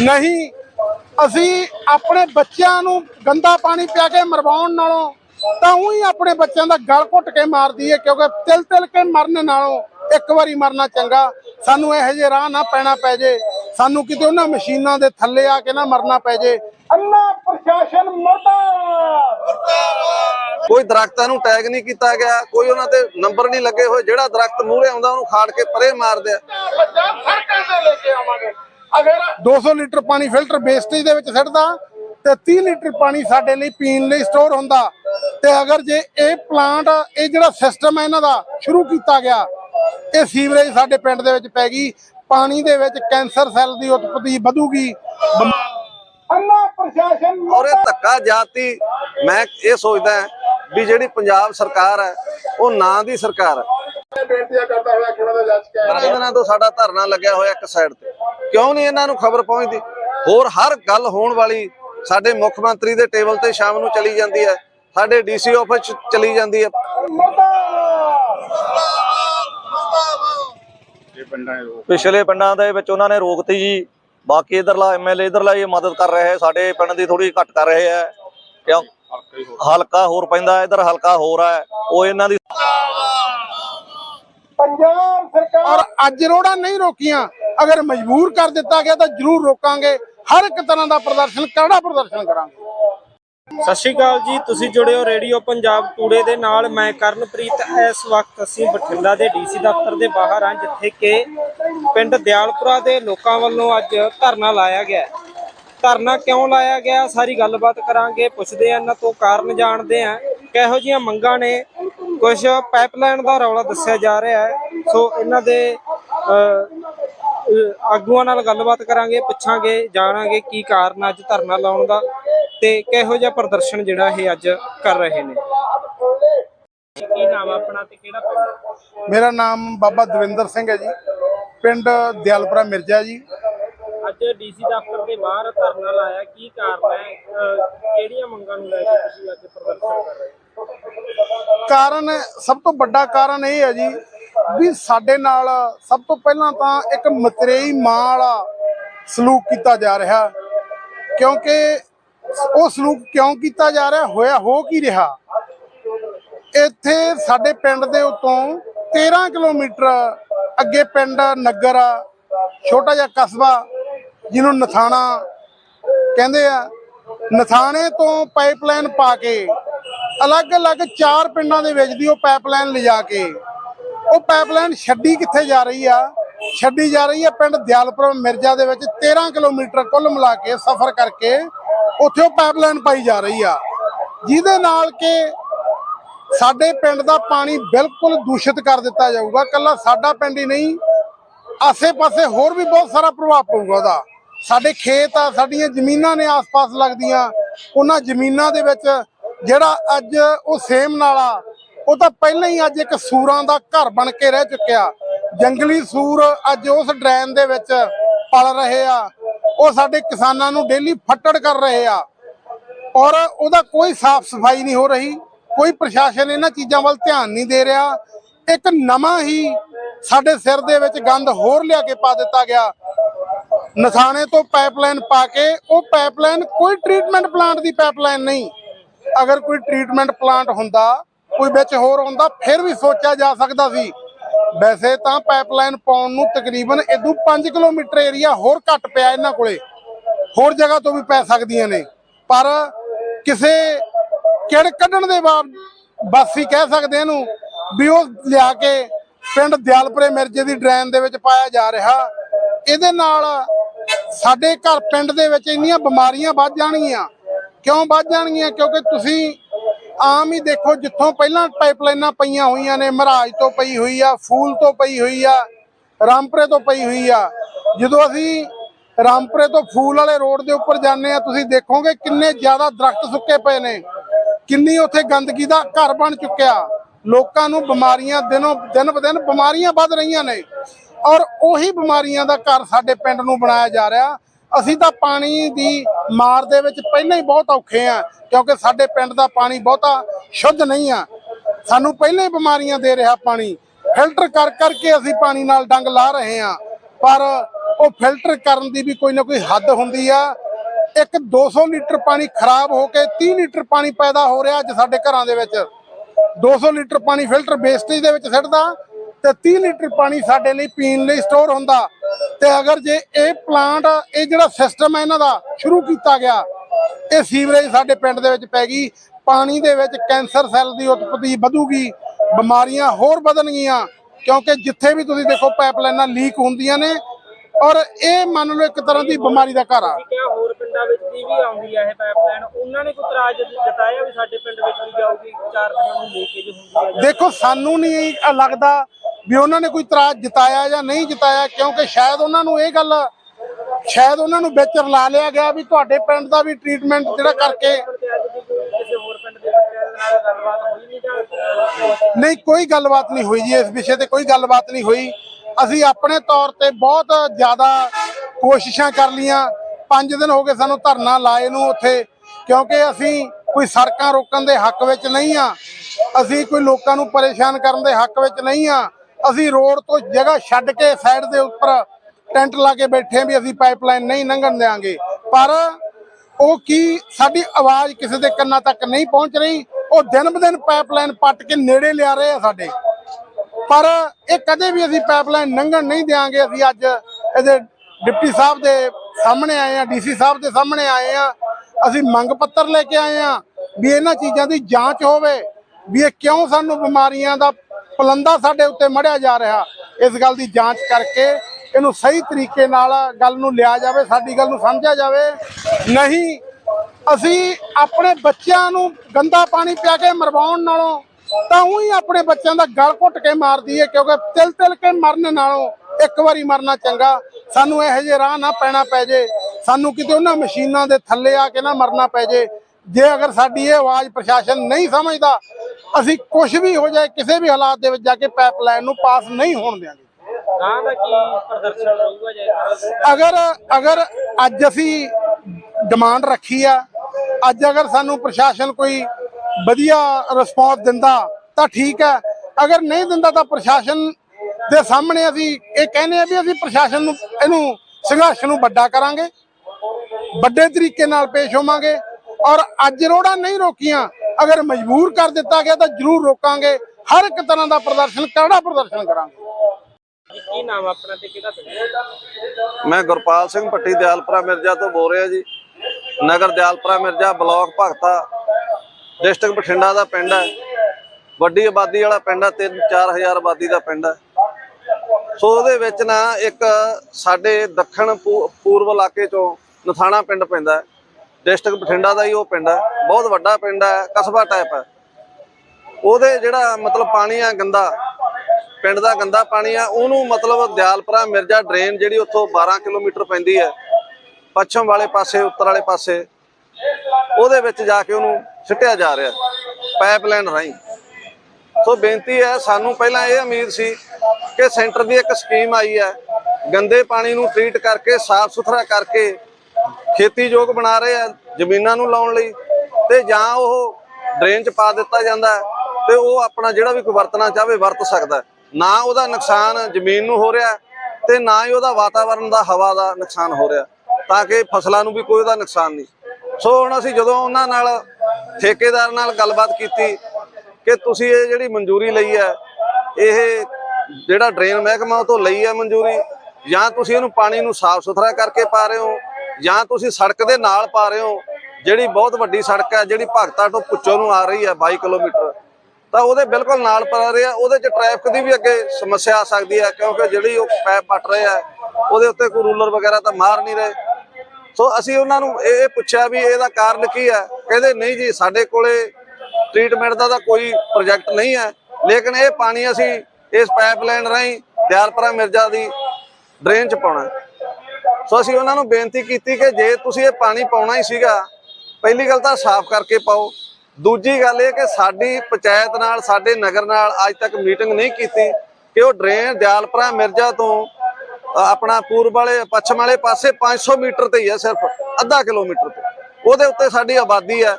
ਨਹੀਂ ਅਸੀਂ ਆਪਣੇ ਬੱਚਿਆਂ ਨੂੰ ਗੰਦਾ ਪਾਣੀ ਪਿਆ ਕੇ ਮਰਵਾਉਣ ਨਾਲੋਂ ਤਾਂ ਉਹੀ ਆਪਣੇ ਬੱਚਿਆਂ ਦਾ ਗਲ ਘੁੱਟ ਕੇ ਮਾਰ ਦਈਏ ਕਿਉਂਕਿ ਤਿਲ ਤਿਲ ਕੇ ਮਰਨ ਨਾਲੋਂ ਇੱਕ ਵਾਰੀ ਮਰਨਾ ਚੰਗਾ। ਸਾਨੂੰ ਇਹੋ ਜਿਹੇ ਰਾਹ ਨਾ ਪੈਣਾ ਪੈ ਜੇ। ਸਾਨੂੰ ਕਿਤੇ ਉਹਨਾਂ ਮਸ਼ੀਨਾਂ ਦੇ ਥੱਲੇ ਆ ਕੇ ਨਾ ਮਰਨਾ ਪੈ ਜੇ। ਅੰਨਾ ਪ੍ਰਸ਼ਾਸਨ ਮਰਦਾ ਕੋਈ ਦਰਖਤਾਂ ਨੂੰ ਟੈਗ ਨਹੀਂ ਕੀਤਾ ਗਿਆ ਕੋਈ ਉਹਨਾਂ ਤੇ ਨੰਬਰ ਨਹੀਂ ਲੱਗੇ ਹੋਏ। ਜਿਹੜਾ ਦਰਖਤ ਮੂਹਰੇ ਆਉਂਦਾ ਉਹਨੂੰ ਖਾੜ ਕੇ ਪਰੇ ਮਾਰਦੇ ਆ। ਬੱਚਾ ਸੜਕਾਂ ਤੇ ਲੈ ਕੇ ਆਵਾਂਗੇ। ਅਗਰ 200 ਲੀਟਰ ਪਾਣੀ ਫਿਲਟਰ ਵੇਸਟੇਜ ਦੇ ਵਿੱਚ ਸਿੱਟਦਾ ਤੇ 30 ਲੀਟਰ ਪਾਣੀ ਸਾਡੇ ਲਈ ਪੀਣ ਲਈ ਸਟੋਰ ਹੁੰਦਾ। ਤੇ ਅਗਰ ਜੇ ਇਹ ਪਲਾਂਟ ਇਹ ਜਿਹੜਾ ਸਿਸਟਮ ਹੈ ਇਹਨਾਂ ਦਾ ਸ਼ੁਰੂ ਕੀਤਾ ਗਿਆ ਇਹ ਸੀਵਰੇਜ ਸਾਡੇ ਪਿੰਡ ਦੇ ਵਿੱਚ ਪੈ ਗਈ ਪਾਣੀ ਦੇ ਵਿੱਚ ਕੈਂਸਰ ਸੈੱਲ ਦੀ ਉਤਪਤੀ ਵਧੂਗੀ। ਅੰਨਾ ਪ੍ਰਸ਼ਾਸਨ ਔਰ ਇਹ ਧੱਕਾ ਜਾਤੀ ਮੈਂ ਇਹ ਸੋਚਦਾ ਵੀ ਜਿਹੜੀ ਪੰਜਾਬ ਸਰਕਾਰ ਹੈ ਉਹ ਨਾਂ ਦੀ ਸਰਕਾਰ ਹੈ। ਬੇਨਤੀਆਂ ਕਰਦਾ ਹੋਇਆ ਕਿਵੇਂ ਦਾ ਜੱਜ ਕਹਿ ਬੜੇ ਦਿਨਾਂ ਤੋਂ ਸਾਡਾ ਧਰਨਾ ਲੱਗਿਆ ਹੋਇਆ ਇੱਕ ਸਾਈਡ ਤੇ। ਕਿਉਂ ਨਹੀਂ ਇਹਨਾਂ ਨੂੰ ਖਬਰ ਪਹੁੰਚਦੀ? ਹੋਰ ਹਰ ਗੱਲ ਹੋਣ ਵਾਲੀ ਸਾਡੇ ਮੁੱਖ ਮੰਤਰੀ ਦੇ ਟੇਬਲ ਤੇ ਸ਼ਾਮ ਨੂੰ ਚਲੀ ਜਾਂਦੀ ਹੈ। ਸਾਡੇ ਡੀਸੀ ਆਫਿਸ ਚ ਚਲੀ ਜਾਂਦੀ ਹੈ। ਪਿਛਲੇ ਪਿੰਡਾਂ ਦੇ ਵਿੱਚ ਉਹਨਾਂ ਨੇ ਰੋਕਤੀ ਜੀ। ਬਾਕੀ ਇਧਰਲਾ ਐਮਐਲਏ ਇਧਰਲਾ ਇਹ ਮਦਦ ਕਰ ਰਹੇ ਹੈ। ਸਾਡੇ ਪਿੰਡ ਦੀ ਥੋੜੀ ਘੱਟ ਕਰ ਰਹੇ ਹੈ। ਕਿਉਂ? ਹਲਕਾ ਹੋਰ ਪੈਂਦਾ ਇਧਰ ਹਲਕਾ ਹੋਰ ਹੈ। ਉਹ ਇਹਨਾਂ ਦੀ ਪੰਜਾਬ ਸਰਕਾਰ ਔਰ ਅੱਜ ਰੋੜਾ ਨਹੀਂ ਰੋਕੀਆਂ ਅਗਰ ਮਜਬੂਰ ਕਰ ਦਿੱਤਾ ਗਿਆ ਤਾਂ ਜ਼ਰੂਰ ਰੋਕਾਂਗੇ। ਹਰ ਇੱਕ ਤਰ੍ਹਾਂ ਦਾ ਪ੍ਰਦਰਸ਼ਨ ਕਰੜਾ ਪ੍ਰਦਰਸ਼ਨ ਕਰਾਂਗੇ? ਸਤਿ ਸ਼੍ਰੀ ਅਕਾਲ ਜੀ ਤੁਸੀਂ ਜੁੜੇ ਹੋ ਰੇਡੀਓ ਪੰਜਾਬ ਟੂਡੇ ਦੇ ਨਾਲ। ਮੈਂ ਕਰਨਪ੍ਰੀਤ ਇਸ ਵਕਤ ਅਸੀਂ ਬਠਿੰਡਾ ਦੇ ਡੀਸੀ ਦਫ਼ਤਰ ਦੇ ਬਾਹਰ ਹਾਂ ਜਿੱਥੇ ਕਿ ਪਿੰਡ ਦਿਆਲਪੁਰਾ ਦੇ ਲੋਕਾਂ ਵੱਲੋਂ ਅੱਜ ਧਰਨਾ ਲਾਇਆ ਗਿਆ ਹੈ। ਧਰਨਾ ਕਿਉਂ ਲਾਇਆ ਗਿਆ? ਸਾਰੀ ਗੱਲਬਾਤ ਕਰਾਂਗੇ ਪੁੱਛਦੇ ਆ ਇਹਨਾਂ ਤੋਂ ਕਾਰਨ ਜਾਣਦੇ ਆ ਕਿਹੋ ਜੀਆਂ ਮੰਗਾਂ ਨੇ? ਕੁਝ ਪਾਈਪਲਾਈਨ ਦਾ ਰੌਲਾ ਦੱਸਿਆ ਜਾ ਰਿਹਾ ਹੈ। ਸੋ ਇਹਨਾਂ ਦੇ ਆਗੂਆਂ ਨਾਲ ਗੱਲਬਾਤ ਕਰਾਂਗੇ ਪੁੱਛਾਂਗੇ ਜਾਣਾਂਗੇ ਕੀ ਕਾਰਨ ਅੱਜ ਧਰਨਾ ਲਾਉਣ ਦਾ ਤੇ ਕਿਹੋ ਜਿਹਾ ਪ੍ਰਦਰਸ਼ਨ ਜਿਹੜਾ ਇਹ ਅੱਜ ਕਰ ਰਹੇ ਨੇ। ਕੀ ਨਾਮ ਆ ਆਪਣਾ ਤੇ ਕਿਹੜਾ ਪਿੰਡ? ਮੇਰਾ ਨਾਮ ਬਾਬਾ ਦਵਿੰਦਰ ਸਿੰਘ ਹੈ ਜੀ। ਪਿੰਡ ਦਿਆਲਪੁਰਾ ਮਿਰਜ਼ਾ ਜੀ। ਅੱਜ ਡੀਸੀ ਦਫ਼ਤਰ ਦੇ ਬਾਹਰ ਧਰਨਾ ਲਾਇਆ। ਕੀ ਕਾਰਨ ਹੈ? ਕਿਹੜੀਆਂ ਮੰਗਾਂ ਨੂੰ ਲੈ ਕੇ ਤੁਸੀਂ ਅੱਜ ਪ੍ਰਦਰਸ਼ਨ ਕਰ ਰਹੇ ਹੋ? ਕਾਰਨ, ਸਭ ਤੋਂ ਵੱਡਾ ਕਾਰਨ ਇਹ ਹੈ ਜੀ ਵੀ ਸਾਡੇ ਨਾਲ ਸਭ ਤੋਂ ਪਹਿਲਾਂ ਤਾਂ ਇੱਕ ਮਤਰੇਈ ਮਾਂ ਵਾਲਾ ਸਲੂਕ ਕੀਤਾ ਜਾ ਰਿਹਾ। ਕਿਉਂਕਿ ਉਹ ਸਲੂਕ ਕਿਉਂ ਕੀਤਾ ਜਾ ਰਿਹਾ, ਹੋਇਆ ਹੋ ਕੀ ਰਿਹਾ? ਇੱਥੇ ਸਾਡੇ ਪਿੰਡ ਦੇ ਉਤੋਂ 13 ਕਿਲੋਮੀਟਰ ਅੱਗੇ ਪਿੰਡ ਨਗਰ ਆ, ਛੋਟਾ ਜਿਹਾ ਕਸਬਾ, ਜਿਹਨੂੰ ਨਥਾਣਾ ਕਹਿੰਦੇ ਆ। ਨਥਾਣੇ ਤੋਂ ਪਾਈਪਲਾਈਨ ਪਾ ਕੇ ਅਲੱਗ-ਅਲੱਗ ਚਾਰ ਪਿੰਡਾਂ ਦੇ ਵਿੱਚ ਦੀ ਉਹ ਪਾਈਪਲਾਈਨ ਲਿਜਾ ਕੇ ਉਹ ਪਾਈਪਲਾਈਨ ਛੱਡੀ ਕਿੱਥੇ ਜਾ ਰਹੀ ਆ? ਛੱਡੀ ਜਾ ਰਹੀ ਆ ਪਿੰਡ ਦਿਆਲਪੁਰ ਮਿਰਜ਼ਾ ਦੇ ਵਿੱਚ 13 ਕਿਲੋਮੀਟਰ ਕੁੱਲ ਮਿਲਾ ਕੇ ਸਫ਼ਰ ਕਰਕੇ ਉੱਥੇ ਉਹ ਪਾਈਪਲਾਈਨ ਪਾਈ ਜਾ ਰਹੀ ਆ। ਜਿਹਦੇ ਨਾਲ ਕਿ ਸਾਡੇ ਪਿੰਡ ਦਾ ਪਾਣੀ ਬਿਲਕੁਲ ਦੂਸ਼ਿਤ ਕਰ ਦਿੱਤਾ ਜਾਊਗਾ ਕੱਲਾ ਸਾਡਾ ਪਿੰਡ ਹੀ ਨਹੀਂ, ਆਸੇ-ਪਾਸੇ ਹੋਰ ਵੀ ਬਹੁਤ ਸਾਰਾ ਪ੍ਰਭਾਵ ਪਊਗਾ ਉਹਦਾ। ਸਾਡੇ ਖੇਤ ਆ, ਸਾਡੀਆਂ ਜ਼ਮੀਨਾਂ ਨੇ ਆਸ-ਪਾਸ ਲੱਗਦੀਆਂ, ਉਹਨਾਂ ਜ਼ਮੀਨਾਂ ਦੇ ਵਿੱਚ ਜਿਹੜਾ ਅੱਜ ਉਹ ਸੇਮ ਨਾਲਾ, ਉਹ ਤਾਂ ਪਹਿਲਾਂ ਹੀ ਅੱਜ ਇੱਕ ਸੂਰਾਂ ਦਾ ਘਰ ਬਣ ਕੇ ਰਹਿ ਚੁੱਕਿਆ। ਜੰਗਲੀ ਸੂਰ ਅੱਜ ਉਸ ਡਰੇਨ ਦੇ ਵਿੱਚ ਪਲ ਰਹੇ ਆ। ਉਹ ਸਾਡੇ ਕਿਸਾਨਾਂ ਨੂੰ ਡੇਲੀ ਫੱਟੜ ਕਰ ਰਹੇ ਆ। ਔਰ ਉਹਦਾ ਕੋਈ ਸਾਫ਼ ਸਫ਼ਾਈ ਨਹੀਂ ਹੋ ਰਹੀ, ਕੋਈ ਪ੍ਰਸ਼ਾਸਨ ਇਹਨਾਂ ਚੀਜ਼ਾਂ ਵੱਲ ਧਿਆਨ ਨਹੀਂ ਦੇ ਰਿਹਾ। ਇੱਕ ਨਵਾਂ ਹੀ ਸਾਡੇ ਸਿਰ ਦੇ ਵਿੱਚ ਗੰਦ ਹੋਰ ਲਿਆ ਕੇ ਪਾ ਦਿੱਤਾ ਗਿਆ। ਨਥਾਣੇ ਤੋਂ ਪਾਈਪਲਾਈਨ ਪਾ ਕੇ ਉਹ ਪਾਈਪਲਾਈਨ ਕੋਈ ਟ੍ਰੀਟਮੈਂਟ ਪਲਾਂਟ ਦੀ ਪਾਈਪਲਾਈਨ ਨਹੀਂ। ਅਗਰ ਕੋਈ ਟ੍ਰੀਟਮੈਂਟ ਪਲਾਂਟ ਹੁੰਦਾ, ਕੋਈ ਵਿੱਚ ਹੋਰ ਹੁੰਦਾ, ਫਿਰ ਵੀ ਸੋਚਿਆ ਜਾ ਸਕਦਾ ਸੀ। ਵੈਸੇ ਤਾਂ ਪਾਈਪਲਾਈਨ ਪਾਉਣ ਨੂੰ ਤਕਰੀਬਨ ਇਦੋਂ 5 ਕਿਲੋਮੀਟਰ ਏਰੀਆ ਹੋਰ ਘੱਟ ਪਿਆ ਇਹਨਾਂ ਕੋਲੇ। ਹੋਰ ਜਗ੍ਹਾ ਤੋਂ ਵੀ ਪੈ ਸਕਦੀਆਂ ਨੇ। ਪਰ ਕਿਸੇ ਕਿੜ ਕੱਢਣ ਦੇ ਬਾਅਦ ਬਸ ਹੀ ਕਹਿ ਸਕਦੇ ਇਹਨੂੰ ਵੀ ਉਹ ਲਿਆ ਕੇ ਪਿੰਡ ਦਿਆਲਪੁਰੇ ਮਿਰਜੇ ਦੀ ਡਰੇਨ ਦੇ ਵਿੱਚ ਪਾਇਆ ਜਾ ਰਿਹਾ। ਇਹਦੇ ਨਾਲ ਸਾਡੇ ਘਰ ਪਿੰਡ ਦੇ ਵਿੱਚ ਇੰਨੀਆਂ ਬਿਮਾਰੀਆਂ ਵੱਧ ਜਾਣਗੀਆਂ। ਕਿਉਂ ਵੱਧ ਜਾਣਗੀਆਂ? ਕਿਉਂਕਿ ਤੁਸੀਂ ਆਮ ਹੀ ਦੇਖੋ, ਜਿੱਥੋਂ ਪਹਿਲਾਂ ਪਾਈਪਲਾਈਨਾਂ ਪਈਆਂ ਹੋਈਆਂ ਨੇ, ਮਹਾਰਾਜ ਤੋਂ ਪਈ ਹੋਈ ਆ, ਫੂਲ ਤੋਂ ਪਈ ਹੋਈ ਆ, ਰਾਮਪੁਰੇ ਤੋਂ ਪਈ ਹੋਈ ਆ। ਜਦੋਂ ਅਸੀਂ ਰਾਮਪੁਰੇ ਤੋਂ ਫੂਲ ਵਾਲੇ ਰੋਡ ਦੇ ਉੱਪਰ ਜਾਂਦੇ ਆ, ਤੁਸੀਂ ਦੇਖੋਗੇ ਕਿੰਨੇ ਜ਼ਿਆਦਾ ਦਰਖਤ ਸੁੱਕੇ ਪਏ ਨੇ। ਕਿੰਨੀ ਉੱਥੇ ਗੰਦਗੀ ਦਾ ਘਰ ਬਣ ਚੁੱਕਿਆ। ਲੋਕਾਂ ਨੂੰ ਬਿਮਾਰੀਆਂ ਦਿਨੋਂ ਦਿਨ ਬ ਦਿਨ ਬਿਮਾਰੀਆਂ ਵੱਧ ਰਹੀਆਂ ਨੇ। ਔਰ ਉਹੀ ਬਿਮਾਰੀਆਂ ਦਾ ਘਰ ਸਾਡੇ ਪਿੰਡ ਨੂੰ ਬਣਾਇਆ ਜਾ ਰਿਹਾ। ਅਸੀਂ ਤਾਂ ਪਾਣੀ ਦੀ ਮਾਰ ਦੇ ਵਿੱਚ ਪਹਿਲਾਂ ਹੀ ਬਹੁਤ ਔਖੇ ਆ, ਕਿਉਂਕਿ ਸਾਡੇ ਪਿੰਡ ਦਾ ਪਾਣੀ ਬਹੁਤਾ ਸ਼ੁੱਧ ਨਹੀਂ ਆ। ਸਾਨੂੰ ਪਹਿਲਾਂ ਹੀ ਬਿਮਾਰੀਆਂ ਦੇ ਰਿਹਾ ਪਾਣੀ। ਫਿਲਟਰ ਕਰ ਕਰਕੇ ਅਸੀਂ ਪਾਣੀ ਨਾਲ ਡੰਗ ਲਾ ਰਹੇ ਆ। ਪਰ ਉਹ ਫਿਲਟਰ ਕਰਨ ਦੀ ਵੀ ਕੋਈ ਨਾ ਕੋਈ ਹੱਦ ਹੁੰਦੀ ਆ। ਇੱਕ 200 ਲੀਟਰ ਪਾਣੀ ਖਰਾਬ ਹੋ ਕੇ 30 ਲੀਟਰ ਪਾਣੀ ਪੈਦਾ ਹੋ ਰਿਹਾ ਅੱਜ ਸਾਡੇ ਘਰਾਂ ਦੇ ਵਿੱਚ। 200 ਲੀਟਰ ਪਾਣੀ ਫਿਲਟਰ ਵੇਸਟੇਜ ਦੇ ਵਿੱਚ ਸਿੱਟਦਾ ਤੇ 30 ਲੀਟਰ ਪਾਣੀ ਸਾਡੇ ਲਈ ਪੀਣ ਲਈ ਸਟੋਰ ਹੁੰਦਾ। ਤੇ ਅਗਰ ਜੇ ਇਹ ਪਲਾਂਟ ਇਹ ਜਿਹੜਾ ਸਿਸਟਮ ਹੈ ਇਹਨਾਂ ਦਾ ਸ਼ੁਰੂ ਕੀਤਾ ਗਿਆ ਇਹ ਸੀਵਰੇਜ ਸਾਡੇ ਪਿੰਡ ਦੇ ਵਿੱਚ ਪੈ ਗਈ। ਪਾਣੀ ਦੇ ਵਿੱਚ ਕੈਂਸਰ ਸੈੱਲ ਦੀ ਉਤਪਤੀ ਵਧੂਗੀ ਬਿਮਾਰੀਆਂ ਹੋਰ ਵਧਣਗੀਆਂ ਕਿਉਂਕਿ ਜਿੱਥੇ ਵੀ ਤੁਸੀਂ ਦੇਖੋ ਪਾਈਪਲਾਈਨਾਂ ਲੀਕ ਹੁੰਦੀਆਂ ਨੇ। ਔਰ ਇਹ ਮੰਨ ਲਓ ਇੱਕ ਤਰ੍ਹਾਂ ਦੀ ਬਿਮਾਰੀ ਦਾ ਘਰ ਆ। ਹੋਰ ਪਿੰਡਾਂ ਵਿੱਚ ਦੀ ਵੀ ਆਉਂਦੀ ਹੈ ਇਹ ਪਾਈਪਲਾਈਨ ਉਹਨਾਂ ਨੇ ਕੋਈ ਇਤਰਾਜ਼ ਜਤਾਇਆ ਵੀ ਸਾਡੇ ਪਿੰਡ ਵਿੱਚ ਵੀ ਜਾਊਗੀ ਚਾਰ ਦਿਨਾਂ ਨੂੰ ਲੀਕੇਜ ਹੁੰਦੀ ਹੈ ਦੇਖੋ ਸਾਨੂੰ ਨਹੀਂ ਲੱਗਦਾ ਵੀ ਉਹਨਾਂ ਨੇ ਕੋਈ ਇਤਰਾਜ਼ ਜਤਾਇਆ ਜਾਂ ਨਹੀਂ ਜਤਾਇਆ, ਕਿਉਂਕਿ ਸ਼ਾਇਦ ਉਹਨਾਂ ਨੂੰ ਇਹ ਗੱਲ, ਸ਼ਾਇਦ ਉਹਨਾਂ ਨੂੰ ਵਿੱਚ ਰਲਾ ਲਿਆ ਗਿਆ ਵੀ ਤੁਹਾਡੇ ਪਿੰਡ ਦਾ ਵੀ ਟ੍ਰੀਟਮੈਂਟ ਜਿਹੜਾ ਕਰਕੇ। ਨਹੀਂ ਨਹੀਂ ਕੋਈ ਗੱਲਬਾਤ ਨਹੀਂ ਹੋਈ ਜੀ ਇਸ ਵਿਸ਼ੇ ਤੇ, ਕੋਈ ਗੱਲਬਾਤ ਨਹੀਂ ਹੋਈ। ਅਸੀਂ ਆਪਣੇ ਤੌਰ ਤੇ ਬਹੁਤ ਜ਼ਿਆਦਾ ਕੋਸ਼ਿਸ਼ਾਂ ਕਰ ਲੀਆਂ 5 ਦਿਨ ਹੋ ਗਏ ਸਾਨੂੰ ਧਰਨਾ ਲਾਏ ਨੂੰ ਉੱਥੇ, ਕਿਉਂਕਿ ਅਸੀਂ ਕੋਈ ਸੜਕਾਂ ਰੋਕਣ ਦੇ ਹੱਕ ਵਿੱਚ ਨਹੀਂ ਆ। ਅਸੀਂ ਕੋਈ ਲੋਕਾਂ ਨੂੰ ਪਰੇਸ਼ਾਨ ਕਰਨ ਦੇ ਹੱਕ ਵਿੱਚ ਨਹੀਂ ਆ। ਅਸੀਂ ਰੋਡ ਤੋਂ ਜਗ੍ਹਾ ਛੱਡ ਕੇ ਸਾਈਡ ਦੇ ਉੱਪਰ ਟੈਂਟ ਲਾ ਕੇ ਬੈਠੇ ਵੀ ਅਸੀਂ ਪਾਈਪਲਾਈਨ ਨਹੀਂ ਲੰਘਣ ਦੇਵਾਂਗੇ ਪਰ ਉਹ ਕੀ ਸਾਡੀ ਆਵਾਜ਼ ਕਿਸੇ ਦੇ ਕੰਨਾਂ ਤੱਕ ਨਹੀਂ ਪਹੁੰਚ ਰਹੀ। ਉਹ ਦਿਨ ਬ ਪਾਈਪਲਾਈਨ ਪੱਟ ਕੇ ਨੇੜੇ ਲਿਆ ਰਹੇ ਆ ਸਾਡੇ। ਪਰ ਇਹ ਕਦੇ ਵੀ ਅਸੀਂ ਪਾਈਪਲਾਈਨ ਲੰਘਣ ਨਹੀਂ ਦੇਵਾਂਗੇ ਅਸੀਂ ਅੱਜ ਇਹਦੇ ਡਿਪਟੀ ਸਾਹਿਬ ਦੇ ਸਾਹਮਣੇ ਆਏ ਆ ਡੀਸੀ ਸਾਹਿਬ ਦੇ ਸਾਹਮਣੇ ਆਏ ਆ ਅਸੀਂ ਮੰਗ ਪੱਤਰ ਲੈ ਕੇ ਆਏ ਆ ਵੀ ਇਹਨਾਂ ਚੀਜ਼ਾਂ ਦੀ ਜਾਂਚ ਹੋਵੇ ਵੀ ਇਹ ਕਿਉਂ ਸਾਨੂੰ ਬਿਮਾਰੀਆਂ ਦਾ ਪਲੰਦਾ ਸਾਡੇ ਉੱਤੇ ਮੜਿਆ ਜਾ ਰਿਹਾ। ਇਸ ਗੱਲ ਦੀ ਜਾਂਚ ਕਰਕੇ ਇਹਨੂੰ ਸਹੀ ਤਰੀਕੇ ਨਾਲ ਗੱਲ ਨੂੰ ਲਿਆ ਜਾਵੇ, ਸਾਡੀ ਗੱਲ ਨੂੰ ਸਮਝਿਆ ਜਾਵੇ। ਨਹੀਂ, ਅਸੀਂ ਆਪਣੇ ਬੱਚਿਆਂ ਨੂੰ ਗੰਦਾ ਪਾਣੀ ਪਿਆ ਕੇ ਮਰਵਾਉਣ ਨਾਲੋਂ ਤਾਂ ਉਹੀ ਆਪਣੇ ਬੱਚਿਆਂ ਦਾ ਗਲ ਘੁੱਟ ਕੇ ਮਾਰਦੀ ਹੈ ਕਿਉਂਕਿ ਤਿਲ ਤਿਲ ਕੇ ਮਰਨ ਨਾਲੋਂ ਇੱਕ ਵਾਰੀ ਮਰਨਾ ਚੰਗਾ। ਸਾਨੂੰ ਇਹੋ ਜਿਹੇ ਰਾਹ ਨਾ ਪੈਣਾ ਪੈ ਜੇ। ਸਾਨੂੰ ਕਿਤੇ ਉਹਨਾਂ ਮਸ਼ੀਨਾਂ ਦੇ ਥੱਲੇ ਆ ਕੇ ਨਾ ਮਰਨਾ ਪੈ ਜੇ। ਜੇ ਅਗਰ ਸਾਡੀ ਇਹ ਆਵਾਜ਼ ਪ੍ਰਸ਼ਾਸਨ ਨਹੀਂ ਸਮਝਦਾ ਅਸੀਂ ਕੁਝ ਵੀ ਹੋ ਜਾਏ ਕਿਸੇ ਵੀ ਹਾਲਾਤ ਦੇ ਵਿੱਚ ਜਾ ਕੇ ਪਾਈਪਲਾਈਨ ਨੂੰ ਪਾਸ ਨਹੀਂ ਹੋਣ ਦਿਆਂਗੇ। ਗਾਂ ਦਾ ਕੀ ਪ੍ਰਦਰਸ਼ਨ ਰਹੂਗਾ ਜੇਕਰ ਅਗਰ ਅਗਰ ਅੱਜ ਅਸੀਂ ਡਿਮਾਂਡ ਰੱਖੀ ਆ ਅੱਜ ਅਗਰ ਸਾਨੂੰ ਪ੍ਰਸ਼ਾਸਨ ਕੋਈ ਵਧੀਆ ਰਿਸਪੌਂਸ ਦਿੰਦਾ ਤਾਂ ਠੀਕ ਹੈ। ਅਗਰ ਨਹੀਂ ਦਿੰਦਾ ਤਾਂ ਪ੍ਰਸ਼ਾਸਨ ਦੇ ਸਾਹਮਣੇ ਅਸੀਂ ਇਹ ਕਹਿੰਦੇ ਆ ਵੀ ਅਸੀਂ ਪ੍ਰਸ਼ਾਸਨ ਨੂੰ ਇਹਨੂੰ ਸੰਘਰਸ਼ ਨੂੰ ਵੱਡਾ ਕਰਾਂਗੇ। ਵੱਡੇ ਤਰੀਕੇ ਨਾਲ ਪੇਸ਼ ਹੋਵਾਂਗੇ। ਔਰ ਅੱਜ ਰੋੜਾ ਨਹੀਂ ਰੋਕੀਆਂ ਅਗਰ ਮਜਬੂਰ ਕਰ ਦਿੱਤਾ ਗਿਆ ਤਾਂ ਜ਼ਰੂਰ ਰੋਕਾਂਗੇ। ਹਰ ਇੱਕ ਤਰ੍ਹਾਂ ਦਾ ਪ੍ਰਦਰਸ਼ਨ ਕਰੜਾ ਪ੍ਰਦਰਸ਼ਨ ਕਰਾਂਗੇ? ਕੀ ਨਾਮ ਆਪਣਾ ਤੇ ਕਿਹਦਾ ਪਿੰਡ ਹੈ? ਮੈਂ ਗੁਰਪਾਲ ਸਿੰਘ ਪੱਟੀ ਦਿਆਲਪੁਰਾ ਮਿਰਜ਼ਾ ਤੋਂ ਬੋਲ ਰਿਹਾ ਜੀ। ਨਗਰ ਦਿਆਲਪੁਰਾ ਮਿਰਜ਼ਾ ਬਲਾਕ ਭਗਤਾ ਡਿਸਟ੍ਰਿਕਟ ਬਠਿੰਡਾ ਦਾ ਪਿੰਡ ਹੈ। ਵੱਡੀ ਆਬਾਦੀ ਵਾਲਾ ਪਿੰਡ ਹੈ 3-4000 ਆਬਾਦੀ ਦਾ ਪਿੰਡ ਹੈ। ਸੋ ਉਹਦੇ ਵਿੱਚ ਨਾ ਇੱਕ ਸਾਡੇ ਦੱਖਣ ਪੂ- ਪੂਰਬ ਇਲਾਕੇ ਚੋਂ ਨਥਾਣਾ ਪਿੰਡ ਪੈਂਦਾ ਹੈ। ਡਿਸਟ੍ਰਿਕਟ ਬਠਿੰਡਾ ਦਾ ਹੀ ਉਹ ਪਿੰਡ ਹੈ, ਬਹੁਤ ਵੱਡਾ ਪਿੰਡ ਹੈ, ਕਸਬਾ ਟਾਈਪ ਹੈ। ਉਹਦੇ ਜਿਹੜਾ ਮਤਲਬ ਪਾਣੀ ਆ ਗੰਦਾ, ਪਿੰਡ ਦਾ ਗੰਦਾ ਪਾਣੀ ਆ, ਉਹਨੂੰ ਮਤਲਬ ਦਿਆਲਪੁਰਾ ਮਿਰਜ਼ਾ ਡਰੇਨ ਜਿਹੜੀ ਉੱਥੋਂ 12 ਕਿਲੋਮੀਟਰ ਪੈਂਦੀ ਹੈ, ਪੱਛਮ ਵਾਲੇ ਪਾਸੇ, ਉੱਤਰ ਵਾਲੇ ਪਾਸੇ, ਉਹਦੇ ਵਿੱਚ ਜਾ ਕੇ ਉਹਨੂੰ ਸਿੱਟਿਆ ਜਾ ਰਿਹਾ, ਪਾਈਪਲਾਈਨ ਰਾਹੀਂ। ਸੋ ਬੇਨਤੀ ਹੈ, ਸਾਨੂੰ ਪਹਿਲਾਂ ਇਹ ਉਮੀਦ ਸੀ ਕਿ ਸੈਂਟਰ ਦੀ ਇੱਕ ਸਕੀਮ ਆਈ ਹੈ, ਗੰਦੇ ਪਾਣੀ ਨੂੰ ਟ੍ਰੀਟ ਕਰਕੇ, ਸਾਫ਼ ਸੁਥਰਾ ਕਰਕੇ ਖੇਤੀਯੋਗ ਬਣਾ ਰਹੇ ਆ, ਜ਼ਮੀਨਾਂ ਨੂੰ ਲਾਉਣ ਲਈ ਤੇ ਜਾਂ ਉਹ ਡਰੇਨ 'ਚ ਪਾ ਦਿੱਤਾ ਜਾਂਦਾ ਹੈ ਤੇ ਉਹ ਆਪਣਾ ਜਿਹੜਾ ਵੀ ਕੋਈ ਵਰਤਣਾ ਚਾਹਵੇ ਵਰਤ ਸਕਦਾ ਨਾ ਉਹਦਾ ਨੁਕਸਾਨ ਜ਼ਮੀਨ ਨੂੰ ਹੋ ਰਿਹਾ ਤੇ ਨਾ ਹੀ ਉਹਦਾ ਵਾਤਾਵਰਣ ਦਾ, ਹਵਾ ਦਾ ਨੁਕਸਾਨ ਹੋ ਰਿਹਾ ਤਾਂ ਕਿ ਫਸਲਾਂ ਨੂੰ ਵੀ ਕੋਈ ਉਹਦਾ ਨੁਕਸਾਨ ਨਹੀਂ। ਸੋ ਹੁਣ ਅਸੀਂ ਜਦੋਂ ਉਹਨਾਂ ਨਾਲ ਠੇਕੇਦਾਰ ਨਾਲ ਗੱਲਬਾਤ ਕੀਤੀ ਕਿ ਤੁਸੀਂ ਇਹ ਜਿਹੜੀ ਮਨਜ਼ੂਰੀ ਲਈ ਹੈ, ਇਹ ਜਿਹੜਾ ਡਰੇਨ ਮਹਿਕਮਾ ਉਹ ਤੋਂ ਲਈ ਹੈ ਮਨਜ਼ੂਰੀ ਜਾਂ ਤੁਸੀਂ ਇਹਨੂੰ ਪਾਣੀ ਨੂੰ ਸਾਫ਼ ਸੁਥਰਾ ਕਰਕੇ ਪਾ ਰਹੇ ਹੋ ਜਾਂ ਤੁਸੀਂ ਸੜਕ ਦੇ ਨਾਲ ਪਾ ਰਹੇ ਹੋ, ਜਿਹੜੀ ਬਹੁਤ ਵੱਡੀ ਸੜਕ ਹੈ, ਜਿਹੜੀ ਭਗਤਾ ਤੋਂ ਪੁੱਚੋ ਨੂੰ ਆ ਰਹੀ ਹੈ 22 ਕਿਲੋਮੀਟਰ, ਤਾਂ ਉਹਦੇ ਬਿਲਕੁਲ ਨਾਲ ਪਾ ਰਹੇ ਆ, ਉਹਦੇ ਚ ਟ੍ਰੈਫਿਕ ਦੀ ਵੀ ਅੱਗੇ ਸਮੱਸਿਆ ਆ ਸਕਦੀ ਹੈ, ਕਿਉਂਕਿ ਜਿਹੜੀ ਉਹ ਪੈਪ ਪੱਟ ਰਹੇ ਆ, ਉਹਦੇ ਉੱਤੇ ਕੋਈ ਰੂਲਰ ਵਗੈਰਾ ਤਾਂ ਮਾਰ ਨਹੀਂ ਰਹੇ। ਸੋ ਅਸੀਂ ਉਹਨਾਂ ਨੂੰ ਇਹ ਪੁੱਛਿਆ ਵੀ ਇਹਦਾ ਕਾਰਨ ਕੀ ਹੈ, ਕਹਿੰਦੇ ਨਹੀਂ ਜੀ, ਸਾਡੇ ਕੋਲੇ ਟ੍ਰੀਟਮੈਂਟ ਦਾ ਤਾਂ ਕੋਈ ਪ੍ਰੋਜੈਕਟ ਨਹੀਂ ਹੈ, ਲੇਕਿਨ ਇਹ ਪਾਣੀ ਅਸੀਂ ਇਸ ਪਾਈਪਲਾਈਨ ਰਾਹੀਂ ਦਿਆਲਪੁਰਾ ਮਿਰਜ਼ਾ ਦੀ ਡਰੇਨ ਚ ਪਾਉਣਾ ਸੋ ਅਸੀਂ ਉਹਨਾਂ ਨੂੰ ਬੇਨਤੀ ਕੀਤੀ ਕਿ ਜੇ ਤੁਸੀਂ ਇਹ ਪਾਣੀ ਪਾਉਣਾ ਹੀ ਸੀਗਾ, ਪਹਿਲੀ ਗੱਲ ਤਾਂ ਸਾਫ਼ ਕਰਕੇ ਪਾਓ। ਦੂਜੀ ਗੱਲ ਇਹ ਕਿ ਸਾਡੀ ਪੰਚਾਇਤ ਨਾਲ, ਸਾਡੇ ਨਗਰ ਨਾਲ ਅੱਜ ਤੱਕ ਮੀਟਿੰਗ ਨਹੀਂ ਕੀਤੀ ਕਿ ਉਹ ਡਰੇਨ ਦਿਆਲਪੁਰਾ ਮਿਰਜ਼ਾ ਤੋਂ ਆਪਣਾ ਪੂਰਬ ਵਾਲੇ, ਪੱਛਮ ਵਾਲੇ ਪਾਸੇ 500 ਮੀਟਰ ਤੇ ਹੀ ਹੈ ਸਿਰਫ, ਅੱਧਾ ਕਿਲੋਮੀਟਰ ਤੇ। ਉਹਦੇ ਉੱਤੇ ਸਾਡੀ ਆਬਾਦੀ ਹੈ,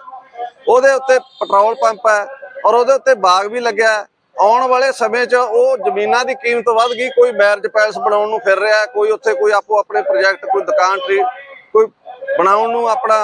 ਉਹਦੇ ਉੱਤੇ ਪੈਟਰੋਲ ਪੰਪ ਹੈ ਔਰ ਉਹਦੇ ਉੱਤੇ ਬਾਗ ਵੀ ਲੱਗਿਆ ਆਉਣ ਵਾਲੇ ਸਮੇਂ 'ਚ ਉਹ ਜ਼ਮੀਨਾਂ ਦੀ ਕੀਮਤ ਵੱਧ ਗਈ, ਕੋਈ ਮੈਰਿਜ ਪੈਲਸ ਬਣਾਉਣ ਨੂੰ ਫਿਰ ਰਿਹਾ, ਕੋਈ ਉੱਥੇ ਕੋਈ ਆਪੋ ਆਪਣੇ ਪ੍ਰੋਜੈਕਟ, ਕੋਈ ਦੁਕਾਨ ਟਰੀ ਕੋਈ ਬਣਾਉਣ ਨੂੰ ਆਪਣਾ,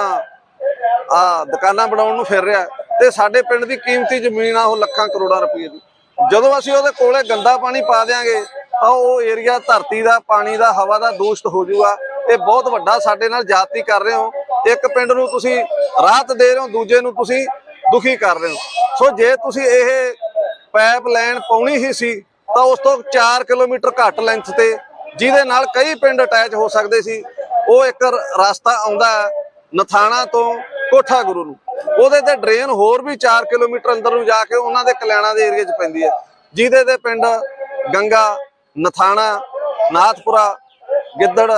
ਆ, ਦੁਕਾਨਾਂ ਬਣਾਉਣ ਨੂੰ ਫਿਰ ਰਿਹਾ। ਤੇ ਸਾਡੇ ਪਿੰਡ ਦੀ ਕੀਮਤੀ ਜ਼ਮੀਨ ਆ ਉਹ ਲੱਖਾਂ ਕਰੋੜਾਂ ਰੁਪਏ ਦੀ। ਜਦੋਂ ਅਸੀਂ ਉਹਦੇ ਕੋਲੇ ਗੰਦਾ ਪਾਣੀ ਪਾ ਦਿਆਂਗੇ, ਤਾਂ ਉਹ ਏਰੀਆ ਧਰਤੀ ਦਾ, ਪਾਣੀ ਦਾ, ਹਵਾ ਦਾ ਦੂਸ਼ਿਤ ਹੋ ਜਾਊਗਾ। ਇਹ ਬਹੁਤ ਵੱਡਾ ਸਾਡੇ ਨਾਲ ਜਾਤੀ ਕਰ ਰਹੇ ਹੋ। ਇੱਕ ਪਿੰਡ ਨੂੰ ਤੁਸੀਂ ਰਾਹਤ ਦੇ ਰਹੇ ਹੋ, ਦੂਜੇ ਨੂੰ ਤੁਸੀਂ ਦੁਖੀ ਕਰ ਰਹੇ ਹੋ। ਸੋ ਜੇ ਤੁਸੀਂ ਇਹ ਪਾਈਪ ਲਾਈਨ ਪਾਉਣੀ ਹੀ ਸੀ, ਤਾਂ ਉਸ ਤੋਂ 4 ਕਿਲੋਮੀਟਰ ਘੱਟ ਲੈਂਥ ਤੇ ਜਿਹਦੇ ਨਾਲ ਕਈ ਪਿੰਡ ਅਟੈਚ ਹੋ ਸਕਦੇ ਸੀ। ਉਹ ਇੱਕ ਰਸਤਾ ਆਉਂਦਾ ਹੈ, ਨਥਾਣਾ ਤੋਂ ਕੋਠਾ ਗੁਰੂ ਨੂੰ। ਉਹਦੇ ਤੇ ਡਰੇਨ ਹੋਰ ਵੀ 4 ਕਿਲੋਮੀਟਰ ਅੰਦਰ ਨੂੰ ਜਾ ਕੇ ਉਹਨਾਂ ਦੇ ਕਲਿਆਣਾ ਦੇ ਏਰੀਆ 'ਚ ਪੈਂਦੀ ਹੈ। ਜਿਹਦੇ ਦੇ ਪਿੰਡ ਗੰਗਾ, ਨਥਾਣਾ, ਨਾਥਪੁਰਾ, ਗਿੱਦੜ